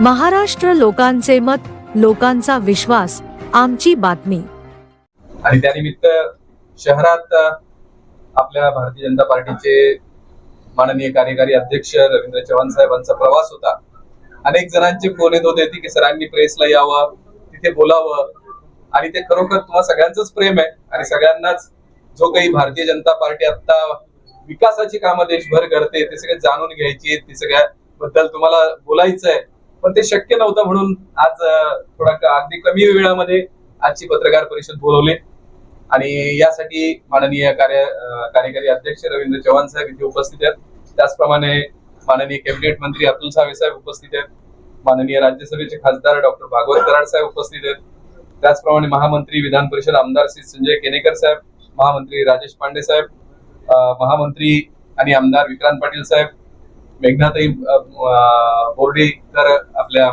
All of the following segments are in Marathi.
महाराष्ट्र लोकांचे मत लोकांचा विश्वास आमची बातमी. आणि त्यानिमित्त शहरात आपल्या भारतीय जनता पार्टीचे माननीय कार्यकारी अध्यक्ष रवींद्र चव्हाण साहेबांचा प्रवास होता. अनेक जणांचे फोन येत होते की सरांनी प्रेसला यावं तिथे बोलावं. आणि ते खरोखर तुम्हा सगळ्यांचंच प्रेम आहे. आणि सगळ्यांनाच जो काही भारतीय जनता पार्टी आता विकासाची कामं देशभर करते ते सगळे जाणून घ्यायची ते सगळ्या बद्दल तुम्हाला बोलायचं आहे पण ते शक्य नव्हतं म्हणून आज थोडा अगदी कमी वेळामध्ये आजची पत्रकार परिषद बोलवली. आणि यासाठी माननीय कार्य कार्यकारी अध्यक्ष रवींद्र चव्हाण साहेब इथे उपस्थित आहेत. त्याचप्रमाणे माननीय कॅबिनेट मंत्री अतुल सावे साहेब उपस्थित आहेत. माननीय राज्यसभेचे खासदार डॉक्टर भागवत कराड साहेब उपस्थित आहेत. त्याचप्रमाणे महामंत्री विधान परिषद आमदार श्री संजय केनेकर साहेब महामंत्री राजेश पांडे साहेब महामंत्री आणि आमदार विक्रांत पाटील साहेब मेघनाताई बोर्डीकर आपल्या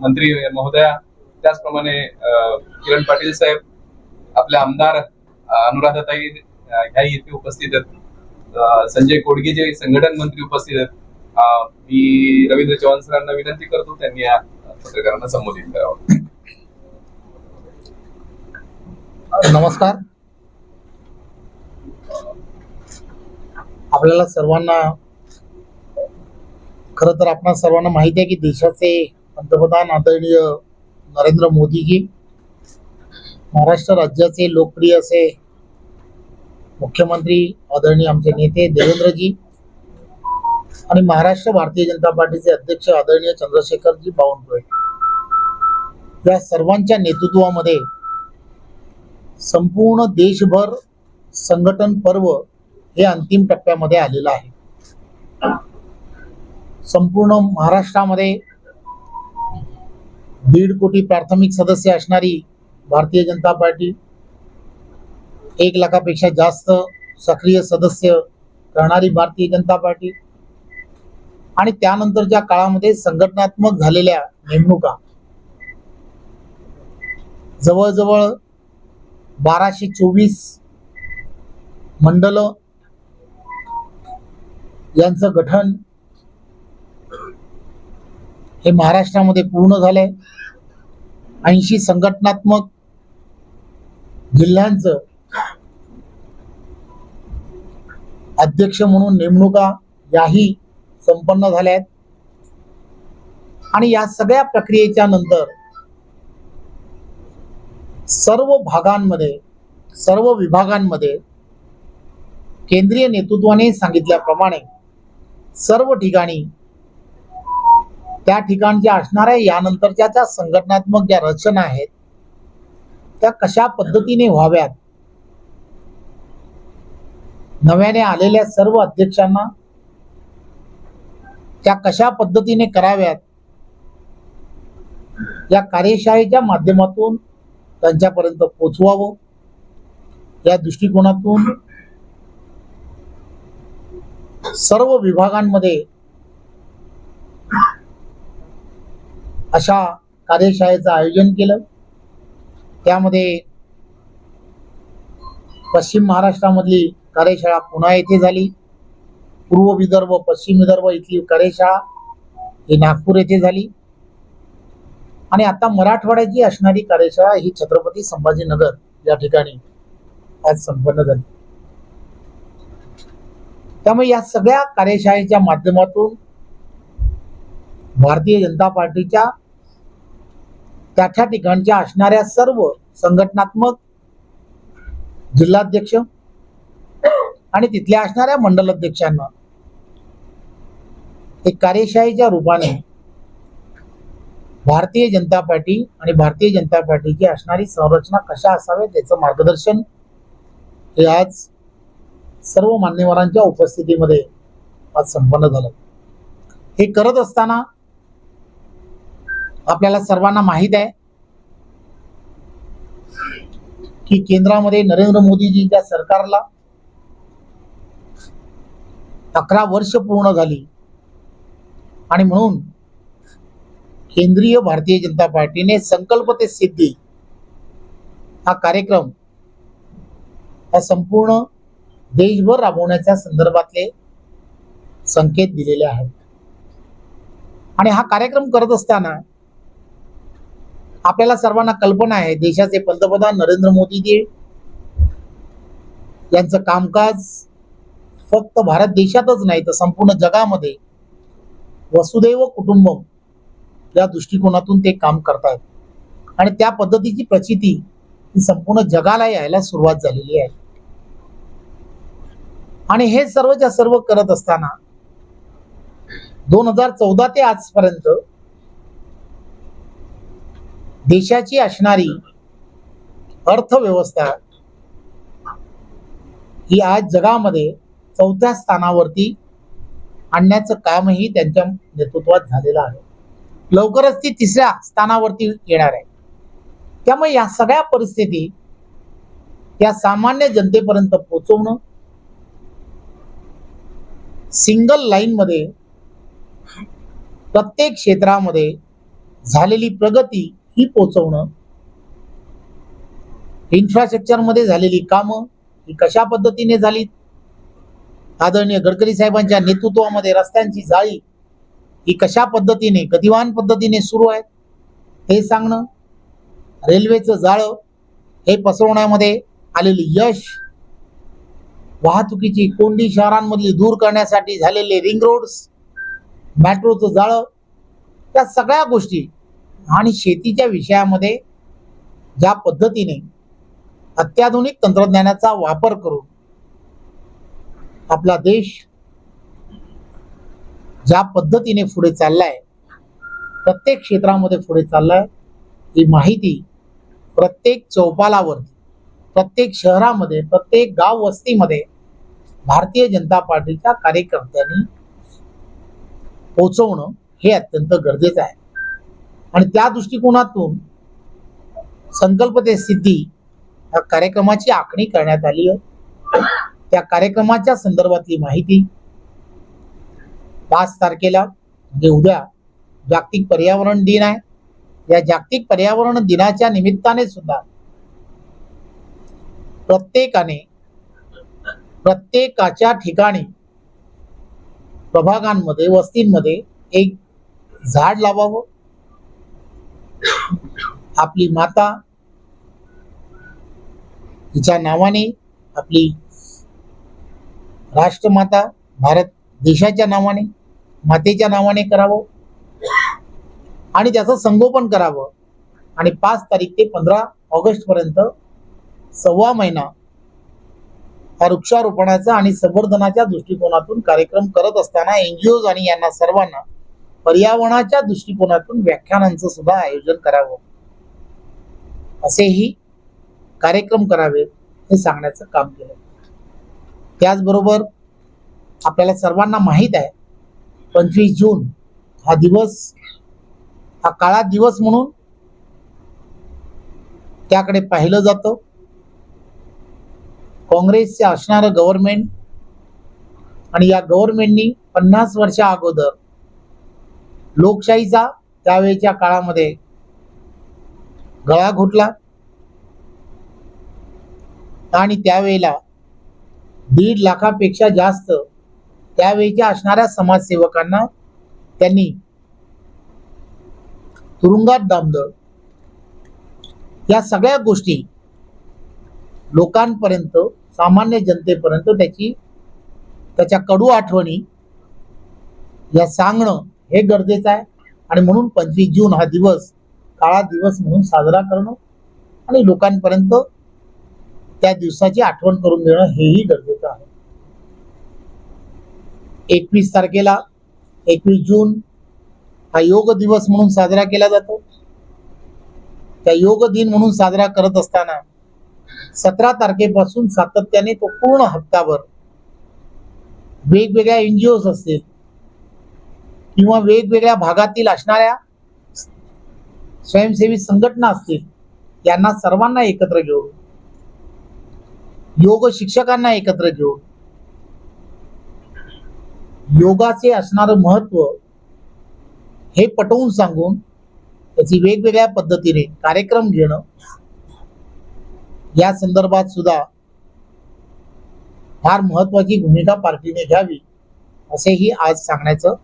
मंत्री महोदया त्याचप्रमाणे किरण पाटील साहेब आपले आमदार अनुराधाताई ह्याही इथे उपस्थित आहेत. संजय कोडगे जे संघटन मंत्री उपस्थित आहेत. मी रवींद्र चव्हाण सरांना विनंती करतो त्यांनी या पत्रकारांना संबोधित करावं. नमस्कार. आपल्याला सर्वांना खरं तर आपणा सर्वांना माहिती आहे की देशाचे पंतप्रधान आदरणीय नरेंद्र मोदीजी महाराष्ट्र राज्याचे लोकप्रिय असे मुख्यमंत्री आदरणीय आमचे नेते देवेंद्रजी आणि महाराष्ट्र भारतीय जनता पार्टीचे अध्यक्ष आदरणीय चंद्रशेखरजी बावनकुळे. या सर्वांच्या नेतृत्वामध्ये संपूर्ण देशभर संघटन पर्व हे अंतिम टप्प्यामध्ये आलेलं आहे. संपूर्ण महाराष्ट्रामध्ये दीड कोटी प्राथमिक सदस्य असणारी भारतीय जनता पार्टी एक लाखापेक्षा जास्त सक्रिय सदस्य करणारी भारतीय जनता पार्टी आणि त्यानंतरच्या काळामध्ये संघटनात्मक झालेल्या नेमणुका. जवळजवळ बाराशे चोवीस मंडल यांचं गठन हे महाराष्ट्रामध्ये पूर्ण झालंय. ऐंशी संघटनात्मक जिल्ह्यांचं अध्यक्ष म्हणून नेमणुका याही संपन्न झाल्या आहेत आणि या सगळ्या प्रक्रियेच्या नंतर सर्व भागांमध्ये सर्व विभागांमध्ये केंद्रीय नेतृत्वाने सांगितल्याप्रमाणे सर्व ठिकाणी त्या ठिकाणच्या असणाऱ्या यानंतरच्या ज्या संघटनात्मक ज्या रचना आहेत त्या कशा पद्धतीने व्हाव्यात? नव्याने आलेल्या सर्व अध्यक्षांना त्या कशा पद्धतीने कराव्यात? या कार्यशाळेच्या माध्यमातून त्यांच्यापर्यंत पोचवावं या दृष्टिकोनातून सर्व विभागांमध्ये अशा कार्यशाळेचं आयोजन केलं. त्यामध्ये पश्चिम महाराष्ट्रामधली कार्यशाळा पुन्हा येथे झाली. पूर्व विदर्भ पश्चिम विदर्भ इथली कार्यशाळा ही नागपूर येथे झाली. आणि आता मराठवाड्याची असणारी कार्यशाळा ही छत्रपती संभाजीनगर या ठिकाणी आज संपन्न झाली. त्यामुळे या सगळ्या कार्यशाळेच्या माध्यमातून भारतीय जनता पार्टीच्या त्या त्या ठिकाणच्या असणाऱ्या सर्व संघटनात्मक जिल्हाध्यक्ष आणि तिथल्या असणाऱ्या मंडल अध्यक्षांना एक कार्यशाळेच्या रूपाने भारतीय जनता पार्टी आणि भारतीय जनता पार्टीची असणारी संरचना कशा असाव्या त्याचं मार्गदर्शन हे आज सर्व मान्यवरांच्या उपस्थितीमध्ये आज संपन्न झालं. हे करत असताना आपल्याला सर्वांना माहीत आहे की केंद्रामध्ये नरेंद्र मोदीजींच्या सरकारला अकरा वर्ष पूर्ण झाली. आणि म्हणून केंद्रीय भारतीय जनता पार्टीने संकल्प ते सिद्धी हा कार्यक्रम हा संपूर्ण देशभर राबवण्याच्या संदर्भातले संकेत दिलेले आहेत. आणि हा कार्यक्रम करत असताना आपल्याला सर्वांना कल्पना आहे देशाचे पंतप्रधान नरेंद्र मोदीजी यांचं कामकाज फक्त भारत देशातच नाही तर संपूर्ण जगामध्ये वसुदैव कुटुंबम या दृष्टिकोनातून ते काम करतायत आणि त्या पद्धतीची प्रचिती ही संपूर्ण जगाला यायला सुरुवात झालेली आहे. आणि हे सर्वच्या सर्व करत असताना दोन हजार चौदा ते आजपर्यंत देशाची असणारी अर्थव्यवस्था ही आज जगामध्ये चौथ्या स्थानावरती आणण्याचं कामही त्यांच्या नेतृत्वात झालेलं आहे. लवकरच ती तिसऱ्या स्थानावरती येणार आहे. त्यामुळे या सगळ्या परिस्थिती या सामान्य जनतेपर्यंत पोहोचवणं सिंगल लाईनमध्ये प्रत्येक क्षेत्रामध्ये झालेली प्रगती ती पोचवणं. इन्फ्रास्ट्रक्चरमध्ये झालेली कामं ही कशा पद्धतीने झाली आदरणीय गडकरी साहेबांच्या नेतृत्वामध्ये रस्त्यांची जाळी ही कशा पद्धतीने गतिवान पद्धतीने सुरू आहे हे सांगणं. रेल्वेचं जाळं हे पसरवण्यामध्ये आलेले यश वाहतुकीची कोंडी शहरांमधली दूर करण्यासाठी झालेले रिंग रोड्स मेट्रोचं जाळं त्या सगळ्या गोष्टी आणि शेतीच्या विषयामध्ये ज्या पद्धतीने अत्याधुनिक तंत्रज्ञानाचा वापर करून आपला देश ज्या पद्धतीने पुढे चाललाय प्रत्येक क्षेत्रामध्ये पुढे चाललाय ही माहिती प्रत्येक चौपालावरती प्रत्येक शहरामध्ये प्रत्येक गाव वस्तीमध्ये भारतीय जनता पार्टीच्या कार्यकर्त्यांनी पोचवणं हे अत्यंत गरजेचं आहे. आणि त्या दृष्टिकोनातून संकल्प ते सिद्धी या कार्यक्रमाची आखणी करण्यात आली आहे. त्या कार्यक्रमाच्या संदर्भातली माहिती पाच तारखेला म्हणजे उद्या जागतिक पर्यावरण दिन आहे. या जागतिक पर्यावरण दिनाच्या निमित्ताने सुद्धा प्रत्येकाने प्रत्येकाच्या ठिकाणी प्रभागांमध्ये वस्तींमध्ये एक झाड लावावं. आपली माता तिच्या नावाने आपली राष्ट्रमाता भारत देशाच्या नावाने मातेच्या नावाने करावं आणि त्याचं संगोपन करावं. आणि पाच तारीख ते पंधरा ऑगस्ट पर्यंत सव्वा महिना हा वृक्षारोपणाचा आणि संवर्धनाच्या दृष्टिकोनातून कार्यक्रम करत असताना एनजीओ आणि यांना सर्वांना पर्यावरणाच्या दृष्टिकोनातून व्याख्यानांचं सुद्धा आयोजन करावं. असेही कार्यक्रम करावेत हे सांगण्याचं काम केलं. त्याचबरोबर आपल्याला सर्वांना माहीत आहे पंचवीस जून हा दिवस हा काळा दिवस म्हणून त्याकडे पाहिलं जातं. काँग्रेसचे असणारं गव्हर्नमेंट आणि या गव्हर्नमेंटनी पन्नास वर्षा अगोदर लोकशाहीचा त्यावेळेच्या काळामध्ये गळा घोटला. आणि त्यावेळेला दीड लाखापेक्षा जास्त त्यावेळेच्या असणाऱ्या समाजसेवकांना त्यांनी तुरुंगात डांबलं या सगळ्या गोष्टी लोकांपर्यंत सामान्य जनतेपर्यंत त्याची त्याच्या कडू आठवणी या सांगणं हे गरजेचं आहे. आणि म्हणून पंचवीस जून हा दिवस काळा दिवस म्हणून साजरा करणं आणि लोकांपर्यंत त्या दिवसाची आठवण करून देणं हेही गरजेचं आहे. एकवीस तारखेला एकवीस जून हा योग दिवस म्हणून साजरा केला जातो. त्या योग दिन म्हणून साजरा करत असताना सतरा तारखेपासून सातत्याने तो पूर्ण हप्ताभर वेगवेगळ्या एनजीओज असतील किंवा वेगवेगळ्या भागातील असणाऱ्या स्वयंसेवी संघटना असतील यांना सर्वांना एकत्र घेऊन योग शिक्षकांना एकत्र घेऊन योगाचे असणारं महत्त्व हे पटवून सांगून त्याची वेगवेगळ्या पद्धतीने कार्यक्रम घेणं या संदर्भात सुद्धा फार महत्वाची भूमिका पार्टीने घ्यावी असेही आज सांगण्याचं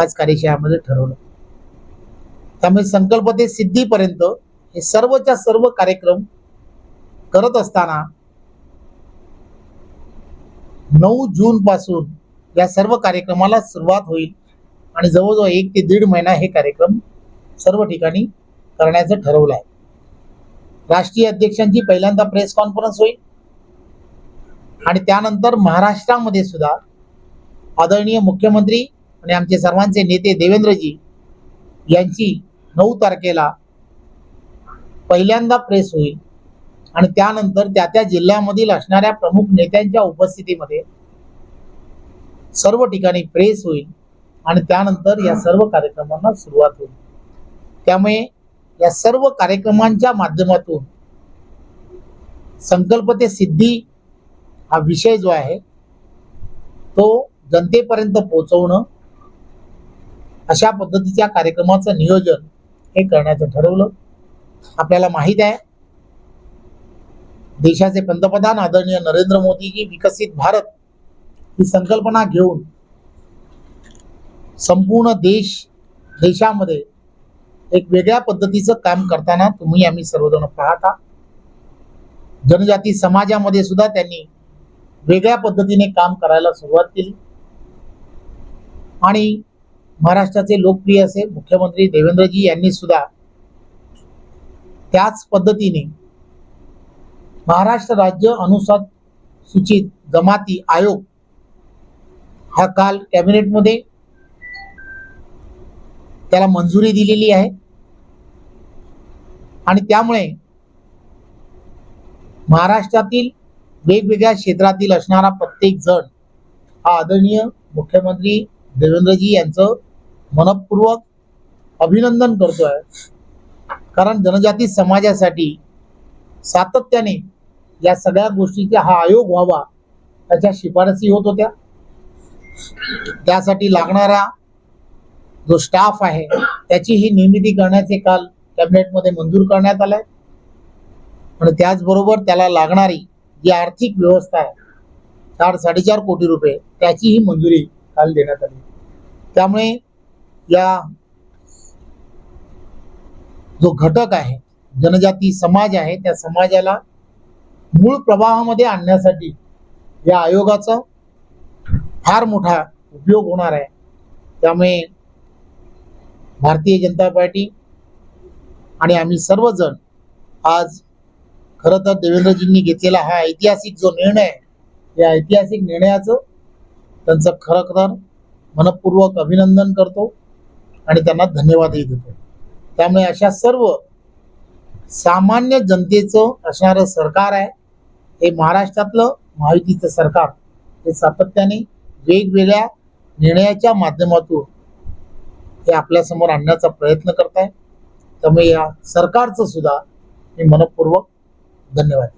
आज कार्यशाळेमध्ये ठरवलं. त्यामुळे संकल्प ते सिद्धीपर्यंत हे सर्वच्या सर्व कार्यक्रम करत असताना नऊ जून पासून या सर्व कार्यक्रमाला सुरुवात होईल आणि जवळजवळ एक ते दीड महिना हे कार्यक्रम सर्व ठिकाणी करण्याचं ठरवलं आहे. राष्ट्रीय अध्यक्षांची पहिल्यांदा प्रेस कॉन्फरन्स होईल. आणि त्यानंतर महाराष्ट्रामध्ये सुद्धा आदरणीय मुख्यमंत्री आणि आमचे सर्वांचे नेते देवेंद्रजी यांची नऊ तारखेला पहिल्यांदा प्रेस होईल. आणि त्यानंतर त्या त्या जिल्ह्यामधील असणाऱ्या प्रमुख नेत्यांच्या उपस्थितीमध्ये सर्व ठिकाणी प्रेस होईल. आणि त्यानंतर या सर्व कार्यक्रमांना सुरुवात होईल. त्यामुळे या सर्व कार्यक्रमांच्या माध्यमातून संकल्प ते सिद्धी हा विषय जो आहे तो जनतेपर्यंत पोहोचवणं अशा पद्धतीच्या कार्यक्रमाचं नियोजन हे करण्याचं ठरवलं. आपल्याला माहीत आहे देशाचे पंतप्रधान आदरणीय नरेंद्र मोदी की विकसित भारत ही संकल्पना घेऊन संपूर्ण देश देशामध्ये एक वेगळ्या पद्धतीचं काम करताना तुम्ही आम्ही सर्वजण पाहता. जनजाती समाजामध्ये सुद्धा त्यांनी वेगळ्या पद्धतीने काम करायला सुरुवात केली. आणि महाराष्ट्राचे लोकप्रिय असे मुख्यमंत्री देवेंद्रजी यांनी सुद्धा त्याच पद्धतीने महाराष्ट्र राज्य अनुसार सूचित जमाती आयोग हा काल कॅबिनेटमध्ये त्याला मंजुरी दिलेली आहे. आणि त्यामुळे महाराष्ट्रातील वेगवेगळ्या क्षेत्रातील असणारा प्रत्येक जण हा आदरणीय मुख्यमंत्री देवेंद्रजी यांचं मनपूर्वक अभिनंदन करतोय. कारण जनजाती समाजासाठी सातत्याने या सगळ्या गोष्टीचा हा आयोग व्हावा त्याच्या शिफारसी होत होत्या. त्यासाठी लागणारा जो स्टाफ आहे त्याची ही निर्मिती करण्याचे काल कॅबिनेटमध्ये मंजूर करण्यात आलंय. आणि त्याचबरोबर त्याला लागणारी जी आर्थिक व्यवस्था आहे चार साडेचार कोटी रुपये त्याचीही मंजुरी काल देण्यात आली. त्यामुळे या जो घटक आहे जनजाती समाज आहे त्या समाजाला मूळ प्रवाहामध्ये आणण्यासाठी या आयोगाचा फार मोठा उपयोग होणार आहे. त्यामुळे भारतीय जनता पार्टी आणि आम्ही सर्वजण आज खरं तर देवेंद्रजींनी घेतलेला हा ऐतिहासिक जो निर्णय आहे या ऐतिहासिक निर्णयाचं त्यांचं खरं तर मनपूर्वक अभिनंदन करतो. आणि त्यांना धन्यवादही देतो. त्यामुळे अशा सर्व सामान्य जनतेचं असणारं सरकार आहे हे महाराष्ट्रातलं महायुतीचं सरकार हे सातत्याने वेगवेगळ्या निर्णयाच्या माध्यमातून हे आपल्यासमोर आणण्याचा प्रयत्न करत आहे त्यामुळे या सरकारचं सुद्धा मी मनपूर्वक धन्यवाद